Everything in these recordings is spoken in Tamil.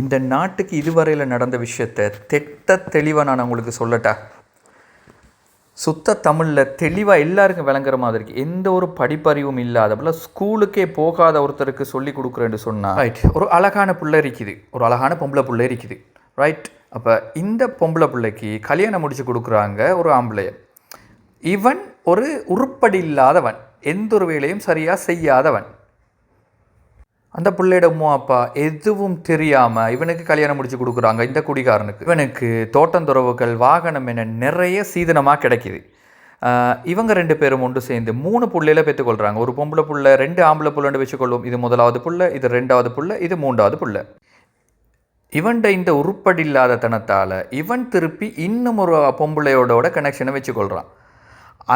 இந்த நாட்டுக்கு இதுவரையில் நடந்த விஷயத்தை திட்ட தெளிவாக நான் உங்களுக்கு சொல்லட்டா? சுத்த தமிழில் தெளிவாக எல்லாருக்கும் விளங்குற மாதிரி இருக்குது எந்த ஒரு படிப்பறிவும் இல்லாத ஸ்கூலுக்கே போகாத ஒருத்தருக்கு சொல்லி கொடுக்குறேன்னு சொன்னால் ரைட் ஒரு அழகான பிள்ளை இருக்குது. ஒரு அழகான பொம்பளை பிள்ளை இருக்குது. ரைட் அப்போ இந்த பொம்பளை பிள்ளைக்கு கல்யாணம் முடிச்சு கொடுக்குறாங்க ஒரு ஆம்பளைய இவன் ஒரு உருப்படி இல்லாதவன். எந்த ஒரு வேலையும் சரியாக செய்யாதவன். அந்த பிள்ளையோட அம்மா அப்பா எதுவும் தெரியாமல் இவனுக்கு கல்யாணம் முடிச்சு கொடுக்குறாங்க இந்த குடிகாரனுக்கு. இவனுக்கு தோட்டந்துறவுகள் வாகனம் என நிறைய சீதனமாக கிடைக்கிது. இவங்க ரெண்டு பேரும் ஒன்று சேர்ந்து மூணு புள்ளையில பெற்றுக்கொள்கிறாங்க ஒரு பொம்பளை புள்ள ரெண்டு ஆம்பளை புள்ளன்னு வச்சுக்கொள்வோம் இது முதலாவது புள்ள இது ரெண்டாவது புள்ள இது மூன்றாவது புள்ள. இவன்ட இந்த உருப்படி இல்லாத தனத்தால் இவன் திருப்பி இன்னும் ஒரு பொம்பளையோட கனெக்ஷனை வச்சுக்கொள்கிறான்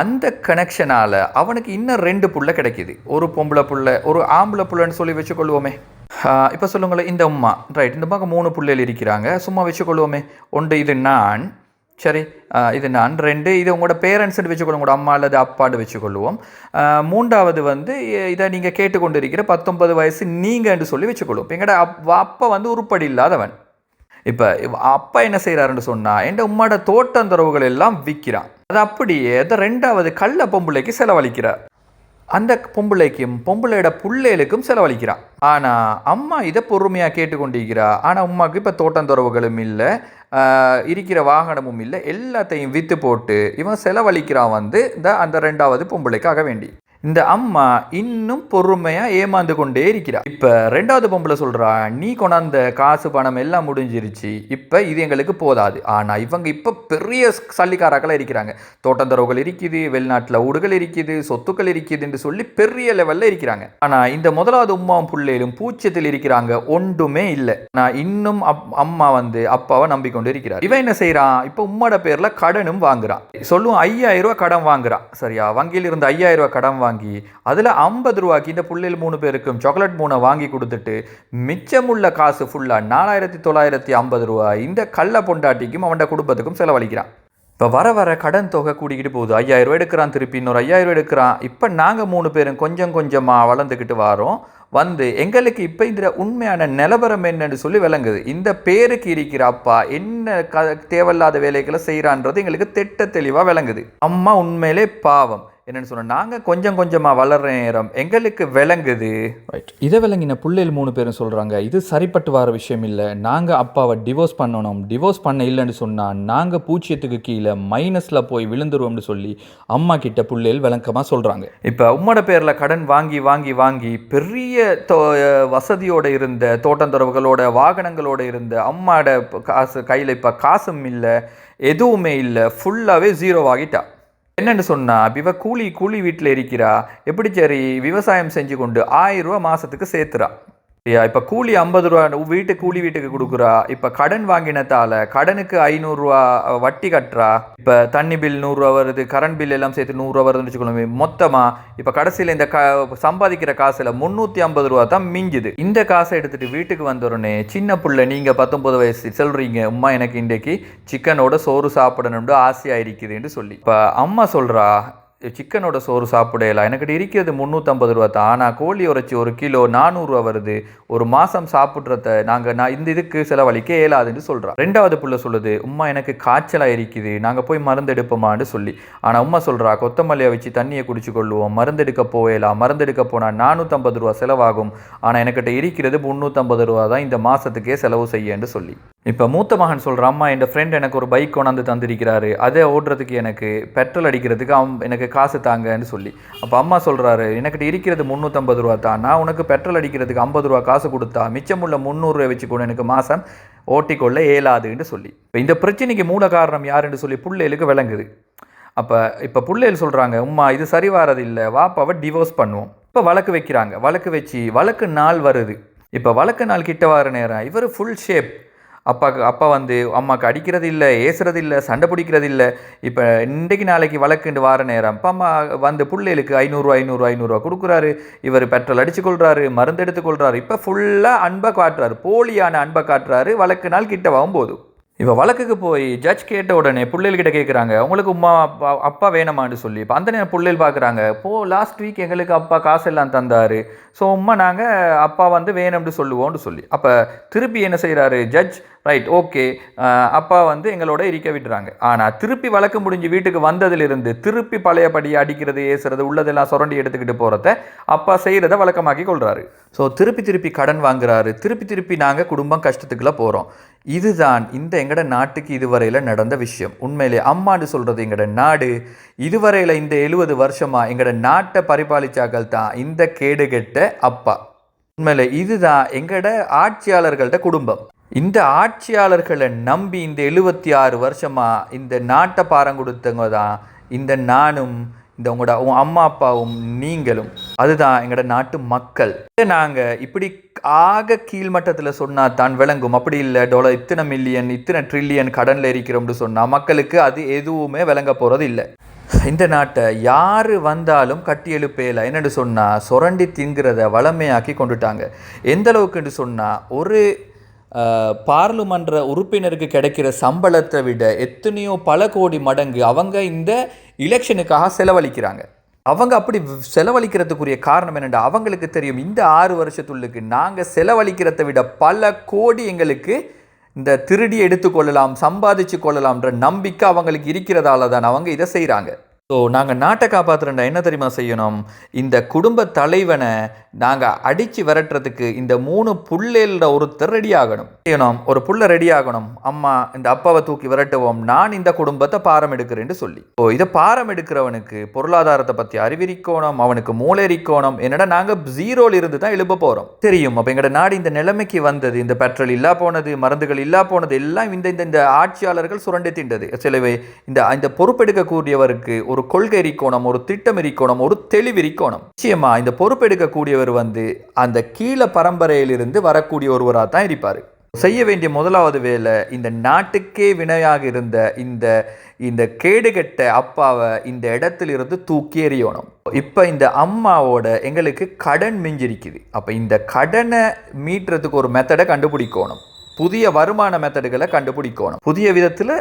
அந்த கனெக்ஷனால் அவனுக்கு இன்னும் ரெண்டு புள்ள கிடைக்குது. ஒரு பொம்பளை புள்ள ஒரு ஆம்பளை புள்ளன்னு சொல்லி வச்சுக்கொள்வோமே. இப்போ சொல்லுங்களேன் இந்த அம்மா ரைட் இந்த பக்கம் மூணு பிள்ளைகள் இருக்கிறாங்க. சும்மா வச்சுக்கொள்வோமே. ஒன்று இது நான். சரி இது நான். ரெண்டு இது உங்களோட பேரண்ட்ஸ்னு வச்சுக்கொள்ளும் உங்களோட அம்மா அல்லது அப்பான்னு வச்சுக்கொள்வோம். மூன்றாவது வந்து இதை நீங்கள் கேட்டுக்கொண்டு இருக்கிற பத்தொன்பது வயசு நீங்கள்னு சொல்லி வச்சுக்கொள்வோம். இப்போ எங்கட அப்பா வந்து உருப்படி இல்லாதவன். இப்போ அப்பா என்ன செய்கிறாருன்னு சொன்னால் என் உம்மாட தோட்டந்தரவுகள் எல்லாம் விற்கிறான் அது அப்படியே அந்த ரெண்டாவது கள்ள பொம்பளைக்கு செலவழிக்கிறார். அந்த பொம்பளைக்கும் பொம்பளையோட புள்ளைகளுக்கும் செலவழிக்கிறான் ஆனால் அம்மா இதை பொறுமையாக கேட்டுக்கொண்டிருக்கிறா. ஆனால் அம்மாவுக்கு இப்போ தோட்டந்தொரவுகளும் இல்லை இருக்கிற வாகனமும் இல்லை எல்லாத்தையும் விற்று போட்டு இவன் செலவழிக்கிறான் வந்து இந்த அந்த ரெண்டாவது பொம்பளைக்காக வேண்டி. இந்த அம்மா இன்னும் பொறுமையாக ஏமாந்து கொண்டே இருக்கிறா. இப்போ ரெண்டாவது பொம்பளை சொல்கிறா நீ கொண்டாந்த காசு பணம் எல்லாம் முடிஞ்சிருச்சு. இப்போ இது எங்களுக்கு போதாது. ஆனால் இவங்க இப்போ பெரிய சல்லிக்காராக்களாக இருக்கிறாங்க. தோட்டந்தரவுகள் இருக்குது வெளிநாட்டில் ஊடுகள் இருக்குது சொத்துக்கள் இருக்குதுன்னு சொல்லி பெரிய லெவலில் இருக்கிறாங்க. ஆனால் இந்த முதலாவது உம்மாவும் பிள்ளையிலும் பூச்சத்தில் இருக்கிறாங்க. ஒன்றுமே இல்லை. நான் இன்னும் அப் அம்மா வந்து அப்பாவை நம்பிக்கொண்டு இருக்கிறார். இவன் என்ன செய்கிறான் இப்போ உம்மோட பேரில் கடனும் வாங்குறான் சொல்லுவோம் ஐயாயிரம் ரூபா கடன் வாங்குறான் சரியா? வங்கியில் இருந்து ஐயாயிரம் ரூபா கடன் வாங்க வாங்கி அதில் ஐம்பது ரூபாய்க்கு இந்த பிள்ளைகள் மூணு பேருக்கும் சாக்லேட் மூணை வாங்கி கொடுத்துட்டு மிச்சமுள்ள காசு ஃபுல்லாக நாலாயிரத்தி தொள்ளாயிரத்தி ஐம்பது ரூபாய் இந்த கள்ள பொண்டாட்டிக்கும் அவன் குடும்பத்துக்கும் செலவழிக்கிறான். இப்போ வர வர கடன் தொகை கூடிக்கிட்டு போகுது. ஐயாயிரம் ரூபாய் எடுக்கிறான் திருப்பி இன்னொரு ஐயாயிரம் ரூபா எடுக்கிறான். இப்போ நாங்கள் மூணு பேரும் கொஞ்சம் கொஞ்சமாக வளர்ந்துக்கிட்டு வரோம். வந்து எங்களுக்கு இப்போ இந்த உண்மையான நிலவரம் என்னன்னு சொல்லி விளங்குது. இந்த பேருக்கு இருக்கிற அப்பா என்ன க தேவையில்லாத வேலைகளை செய்கிறான்றது எங்களுக்கு திட்ட தெளிவாக விளங்குது. அம்மா உண்மையிலே பாவம். என்னன்னு சொன்னா நாங்கள் கொஞ்சம் கொஞ்சமாக வளர்ற நேரம் எங்களுக்கு விளங்குது. ரைட் இதை விளங்கின பிள்ளைகள் மூணு பேரும் சொல்கிறாங்க இது சரிப்பட்டு வர விஷயம் இல்லை. நாங்கள் அப்பாவை டிவோர்ஸ் பண்ணணும். டிவோர்ஸ் பண்ண இல்லைன்னு சொன்னால் நாங்கள் பூச்சியத்துக்கு கீழே மைனஸில் போய் விழுந்துருவோம்னு சொல்லி அம்மா கிட்ட பிள்ளைகள் விளக்கமாக சொல்கிறாங்க இப்போ உம்மோட பேரில் கடன் வாங்கி வாங்கி வாங்கி பெரிய தோ வசதியோடு இருந்த தோட்டந்தொரவுகளோட வாகனங்களோட இருந்த அம்மாட காசு கையில் இப்போ காசும் இல்லை எதுவுமே இல்லை. ஃபுல்லாகவே ஜீரோ ஆகிட்டா. என்னென்னு சொன்னால் இவ கூலி கூலி வீட்டில் இருக்கிறா. எப்படி சரி? விவசாயம் செஞ்சு கொண்டு ஆயிரம் ரூபா மாதத்துக்கு சேர்த்துறா. ஐயா இப்போ கூலி ஐம்பது ரூபா வீட்டு கூலி வீட்டுக்கு கொடுக்குறா இப்போ கடன் வாங்கினத்தால கடனுக்கு ஐநூறுரூவா வட்டி கட்டுறா இப்போ தண்ணி பில் நூறுரூவா வருது கரண்ட் பில் எல்லாம் சேர்த்து நூறுரூவா வருதுன்னு வச்சுக்கோங்க மொத்தமாக இப்போ கடைசியில் இந்த க சம்பாதிக்கிற காசில் முந்நூற்றி ஐம்பது ரூபா தான் மிஞ்சுது. இந்த காசை எடுத்துகிட்டு வீட்டுக்கு வந்துடனே சின்ன பிள்ளை நீங்கள் பத்தொம்பது வயசு சொல்கிறீங்க அம்மா எனக்கு இன்றைக்கு சிக்கனோட சோறு சாப்பிடணும்னு ஆசையாக இருக்குதுன்னு சொல்லி. இப்போ அம்மா சொல்கிறா சிக்கனோட சோறு சாப்பிடலாம் எனக்கிட்ட இருக்கிறது முந்நூற்றம்பது ரூபா தான். ஆனால் கோழி உரைச்சி ஒரு கிலோ நானூறுரூவா வருது. ஒரு மாதம் சாப்பிட்றத நாங்கள் நான் இந்த இதுக்கு செலவழிக்க இயலாதுன்னு சொல்கிறோம் ரெண்டாவது புள்ள சொல்லுது உம்மா எனக்கு காய்ச்சலாக இருக்குது. நாங்கள் போய் மருந்து எடுப்போமான்னு சொல்லி. ஆனால் உம்மா சொல்கிறா கொத்தமல்லியை வச்சு தண்ணியை குடிச்சு கொள்ளுவோம். மருந்து எடுக்க மருந்தெடுக்க மருந்து போனால் நானூற்றம்பது ரூபா செலவாகும். ஆனால் எனக்கிட்ட இருக்கிறது முந்நூற்றம்பது ரூபா தான். இந்த மாதத்துக்கே செலவு செய்யன்னு சொல்லி. இப்போ மூத்த மகன் சொல்கிற அம்மா என் ஃப்ரெண்ட் எனக்கு ஒரு பைக் கொண்டாந்து தந்திருக்கிறாரு. அதை ஓடுறதுக்கு எனக்கு பெட்ரோல் அடிக்கிறதுக்கு அவன் எனக்கு காசு தாங்கன்னு சொல்லி. அப்போ அம்மா சொல்கிறாரு எனக்கிட்ட இருக்கிறது முந்நூற்றம்பது ரூபா தான். நான் உனக்கு பெட்ரோல் அடிக்கிறதுக்கு ஐம்பது ரூபா காசு கொடுத்தா மிச்சமுள்ள முந்நூறுரூவா வச்சுக்கணும் எனக்கு மாதம் ஓட்டிக்கொள்ள இயலாதுன்னு சொல்லி. இப்போ இந்த பிரச்சனைக்கு மூல காரணம் யாருன்னு சொல்லி பிள்ளைகளுக்கு விளங்குது. அப்போ இப்போ பிள்ளைகள் சொல்கிறாங்க உம்மா இது சரி வாரது இல்லை வாப்பாவை டிவோர்ஸ் பண்ணுவோம். இப்போ வழக்கு வைக்கிறாங்க. வழக்கு வச்சு வழக்கு நாள் வருது. இப்போ வழக்கு நாள் கிட்ட வர நேரம் இவர் ஃபுல் ஷேப் அப்பாக்கு அப்பா வந்து அம்மாவுக்கு அடிக்கிறது இல்லை ஏசுறது இல்லை சண்டை பிடிக்கிறது இல்லை இப்போ இன்றைக்கு நாளைக்கு வழக்குண்டு வார நேரம். அப்பா அம்மா வந்து பிள்ளைகளுக்கு ஐநூறுரூவா ஐநூறுரூவா ஐநூறுரூவா கொடுக்குறாரு. இவர் பெட்ரோல் அடிச்சு மருந்து எடுத்துக்கொள்கிறாரு இப்போ ஃபுல்லாக அன்பை காட்டுறாரு. போலியான அன்பை காட்டுறாரு. வழக்கு நாள் கிட்ட போதும் இப்போ வழக்குக்கு போய் ஜட்ஜ் கேட்ட உடனே பிள்ளைகள்கிட்ட கேட்குறாங்க உங்களுக்கு உமா அப்பா அப்பா வேணாமான்னு சொல்லி. இப்போ அந்த நேரம் பிள்ளைகள் பார்க்குறாங்க போ லாஸ்ட் வீக் எங்களுக்கு அப்பா காசு எல்லாம் தந்தார். ஸோ உம்மா நாங்கள் அப்பா வந்து வேணும்னு சொல்லுவோம்னு சொல்லி. அப்போ திருப்பி என்ன செய்கிறாரு ஜட்ஜ் ரைட் ஓகே அப்பா வந்து எங்களோட இருக்க விட்டுறாங்க. ஆனால் திருப்பி வழக்கு முடிஞ்சு வீட்டுக்கு வந்ததிலிருந்து திருப்பி பழையபடி அடிக்கிறது ஏசுறது உள்ளதெல்லாம் சுரண்டி எடுத்துக்கிட்டு போகிறத அப்பா செய்கிறத வழக்கமாக்கி கொள்கிறாரு ஸோ திருப்பி திருப்பி கடன் வாங்குறாரு. திருப்பி திருப்பி நாங்கள் குடும்பம் கஷ்டத்துக்குள்ளே போகிறோம் இதுதான் இந்த எங்கட நாட்டுக்கு இதுவரையில் நடந்த விஷயம். உண்மையிலே அம்மான்னு சொல்கிறது எங்கட நாடு. இதுவரையில் இந்த எழுபது வருஷமாக எங்கட நாட்டை பரிபாலிச்சாக்கள் தான் இந்த கேடுகெட்ட அப்பா. உண்மையிலே இதுதான் எங்கட ஆட்சியாளர்கள்ட்ட குடும்பம். இந்த ஆட்சியாளர்களை நம்பி இந்த எழுபத்தி ஆறு வருஷமாக இந்த நாட்டை பாரம் கொடுத்தவங்க தான் இந்த நானும் இந்த உங்களோட உன் அம்மா அப்பாவும் நீங்களும். அதுதான் எங்களோட நாட்டு மக்கள். நாங்கள் இப்படி ஆக கீழ்மட்டத்தில் சொன்னால் தான் விளங்கும். அப்படி இல்லை டாலர் இத்தனை மில்லியன் இத்தனை ட்ரில்லியன் கடனில் இருக்கிறோம்னு சொன்னால் மக்களுக்கு அது எதுவுமே விளங்க போகிறது இல்லை. இந்த நாட்டை யார் வந்தாலும் கட்டி எழுப்பேல என்னென்னு சொன்னால் சுரண்டி திங்கிறத வளமையாக்கி கொண்டுட்டாங்க. எந்த அளவுக்குன்னு சொன்னால் ஒரு பார்லிமன்ற பாராளுமன்ற உறுப்பினருக்கு கிடைக்கிற சம்பளத்தை விட எத்தனையோ பல கோடி மடங்கு அவங்க இந்த எலெக்ஷனுக்காக செலவழிக்கிறாங்க. அவங்க அப்படி செலவழிக்கிறதுக்குரிய காரணம் என்னென்னா அவங்களுக்கு தெரியும் இந்த ஆறு வருஷத்துள்ளுக்கு நாங்கள் செலவழிக்கிறத விட பல கோடி எங்களுக்கு இந்த திருடி எடுத்துக்கொள்ளலாம் சம்பாதிச்சு கொள்ளலாம்ன்ற நம்பிக்கை அவங்களுக்கு இருக்கிறதால தான் அவங்க இதை செய்கிறாங்க ஸோ நாங்கள் நாட்டை காப்பாற்றுறா என்ன தெரியுமா செய்யணும்? இந்த குடும்ப தலைவனை நாங்கள் அடித்து விரட்டுறதுக்கு இந்த மூணு புள்ளேல ஒருத்தர் ரெடி ஆகணும். செய்யணும். ஒரு புள்ள ரெடி ஆகணும். அம்மா இந்த அப்பாவை தூக்கி விரட்டுவோம். நான் இந்த குடும்பத்தை பாரம் எடுக்கிறேன்னு சொல்லி. ஸோ இதை பாரம் எடுக்கிறவனுக்கு பொருளாதாரத்தை பற்றி அறிவிரிக்கணும் அவனுக்கு மூளை என்னடா நாங்கள் ஜீரோல இருந்து தான் எழுப்ப போகிறோம் தெரியும். அப்போ எங்களோட நாடு இந்த நிலைமைக்கு வந்தது. இந்த பெட்ரோல் இல்லா போனது மருந்துகள் இல்லா போனது எல்லாம் இந்த இந்த இந்த ஆட்சியாளர்கள் சுரண்டி திண்டது. சிலவை இந்த இந்த பொறுப்பெடுக்கக்கூடியவருக்கு ஒரு கொள்கை இருக்கணும் ஒரு திட்டம் இருக்கணும் ஒரு தெளிவு இருக்கணும். நிச்சயமா இந்த பொறுப்பெடுக்கக்கூடியவர் வந்து அந்த கீழ பரம்பரையிலிருந்து வரக்கூடிய ஒருவராக தான் இருப்பார். செய்ய வேண்டிய முதலாவது வேலை இந்த நாட்டுக்கே வினையாக இருந்த இந்த இந்த கேடுகெட்ட அப்பாவை இந்த இடத்திலிருந்து தூக்கி எறியணும். இப்போ இந்த அம்மாவோட எங்களுக்கு கடன் மிஞ்சிருக்குது. அப்போ இந்த கடனை மீட்டுறதுக்கு ஒரு மெத்தடை கண்டுபிடிக்கணும். புதிய வருமான மெத்தடுகளை கண்டுபிடிக்கணும். புதிய விதத்தில்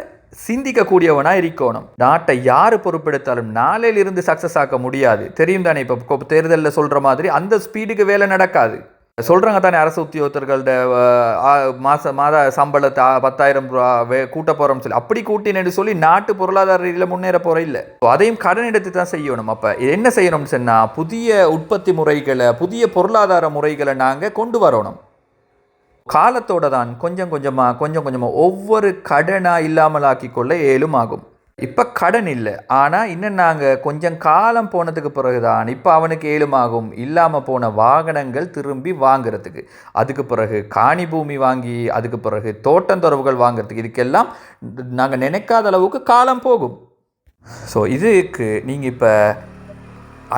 சிந்திக்கக்கூடியவனாக இருக்கணும். நாட்டை யார் பொறுப்பெடுத்தாலும் நாளையில் இருந்து சக்ஸஸ் ஆக்க முடியாது. தெரியும் தானே? இப்போ தேர்தலில் சொல்கிற மாதிரி அந்த ஸ்பீடுக்கு வேலை நடக்காது. சொல்கிறாங்க தானே அரசு உத்தியோகத்தர்கள்ட மாத மாத சம்பளத்தை பத்தாயிரம் ரூபா வே கூட்ட போகிறோம்னு சொல்லி அப்படி கூட்டினு சொல்லி நாட்டு பொருளாதார ரீதியில் முன்னேற போகிற இல்லை. அதையும் கடன் எடுத்து தான் செய்யணும். அப்போ என்ன செய்யணும்னு சொன்னால் புதிய உற்பத்தி முறைகளை புதிய பொருளாதார முறைகளை நாங்கள் கொண்டு வரணும். காலத்தோட தான் கொஞ்சம் கொஞ்சமாக கொஞ்சம் கொஞ்சமாக ஒவ்வொரு கடனாக இல்லாமலாக்கி கொள்ள ஏலும் ஆகும். இப்போ கடன் இல்லை. ஆனால் இன்னும் நாங்கள் கொஞ்சம் காலம் போனதுக்கு பிறகுதான் இப்போ அவனுக்கு ஏழுமாகும் இல்லாமல் போன வாகனங்கள் திரும்பி வாங்குறதுக்கு. அதுக்கு பிறகு காணி பூமி வாங்கி அதுக்கு பிறகு தோட்டந்தொரவுகள் வாங்குறதுக்கு. இதுக்கெல்லாம் நாங்கள் நினைக்காத அளவுக்கு காலம் போகும். ஸோ இதுக்கு நீங்கள் இப்போ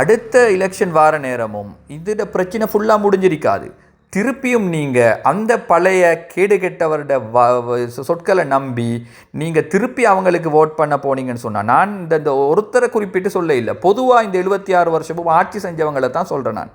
அடுத்த எலெக்ஷன் வார நேரமும் இதோட பிரச்சனை ஃபுல்லாக முடிஞ்சிருக்காது. திருப்பியும் நீங்கள் அந்த பழைய கேடு கெட்டவரோட வ சொற்களை நம்பி நீங்கள் திருப்பி அவங்களுக்கு ஓட் பண்ண போனீங்கன்னு சொன்னால் நான் இந்த இந்த ஒருத்தரை குறிப்பிட்டு சொல்ல இல்லை. பொதுவாக இந்த எழுபத்தி ஆறு வருஷமும் ஆட்சி செஞ்சவங்களை தான் சொல்கிறேன் நான்.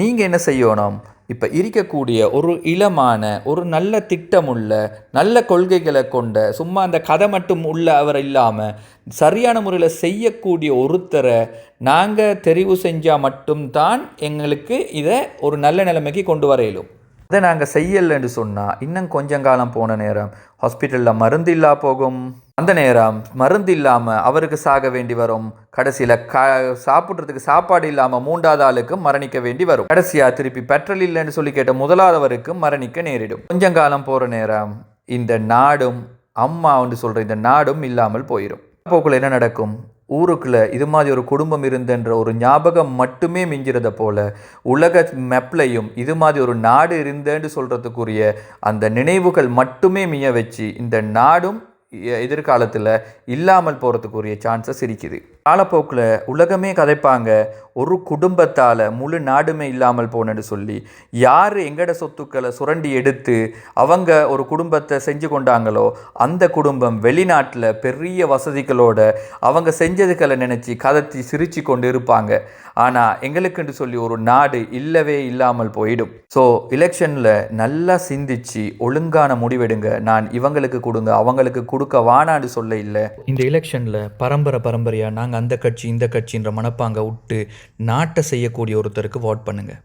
நீங்கள் என்ன செய்யணும்? இப்போ இருக்கக்கூடிய ஒரு இளமான ஒரு நல்ல திட்டமுள்ள நல்ல கொள்கைகளை கொண்ட சும்மா அந்த கதை மட்டும் உள்ள அவர் இல்லாமல் சரியான முறையில் செய்யக்கூடிய ஒருத்தரை நாங்கள் தெரிவு செஞ்சால் மட்டும்தான் எங்களுக்கு இதை ஒரு நல்ல நிலைமைக்கு கொண்டு வர அதை நாங்கள் செய்யலைன்னு சொன்னால் இன்னும் கொஞ்சம் காலம் போன நேரம் ஹாஸ்பிட்டலில் மருந்து இல்லா போகும். அந்த நேரம் மருந்து இல்லாமல் அவருக்கு சாக வேண்டி வரும். கடைசியில் க சாப்பிட்றதுக்கு சாப்பாடு இல்லாமல் மூன்றாவது ஆளுக்கும் மரணிக்க வேண்டி வரும். கடைசியாக திருப்பி பெட்ரோல் இல்லைன்னு சொல்லி கேட்ட முதலாதவருக்கும் மரணிக்க நேரிடும். கொஞ்சம் காலம் போகிற நேரம் இந்த நாடும் அம்மா வந்து சொல்கிற இந்த நாடும் இல்லாமல் போயிடும் போக்குள்ள என்ன நடக்கும்? ஊருக்குள்ளே இது மாதிரி ஒரு குடும்பம் இருந்தன்ற ஒரு ஞாபகம் மட்டுமே மிஞ்சிறத போல உலக மெப்லையும் இது மாதிரி ஒரு நாடு இருந்தேன்னு சொல்கிறதுக்குரிய அந்த நினைவுகள் மட்டுமே மிய வச்சு இந்த நாடும் எதிர்காலத்தில் இல்லாமல் போகிறதுக்குரிய சான்சஸ் இருக்குது. காலப்போக்கில் உலகமே கதைப்பாங்க ஒரு குடும்பத்தால் முழு நாடுமே இல்லாமல் போனேன்னு சொல்லி யார் எங்கட சொத்துக்களை சுரண்டி எடுத்து அவங்க ஒரு குடும்பத்தை செஞ்சு கொண்டாங்களோ அந்த குடும்பம் வெளிநாட்டில் பெரிய வசதிகளோட அவங்க செஞ்சதுக்களை நினச்சி கதத்தி சிரித்து கொண்டு இருப்பாங்க. ஆனால் எங்களுக்குன்னு சொல்லி ஒரு நாடு இல்லவே இல்லாமல் போயிடும். ஸோ எலெக்ஷனில் நல்லா சிந்திச்சு ஒழுங்கான முடிவெடுங்க. நான் இவங்களுக்கு கொடுங்க அவங்களுக்கு கொடுக்க வானான்னு சொல்ல இல்லை. இந்த எலெக்ஷனில் பரம்பரை பரம்பரையாக நாங்கள் அந்த கட்சி இந்த கட்சின்ற மனப்பாங்க விட்டு நாட்டை செய்யக்கூடிய ஒருத்தருக்கு வாட் பண்ணுங்கள்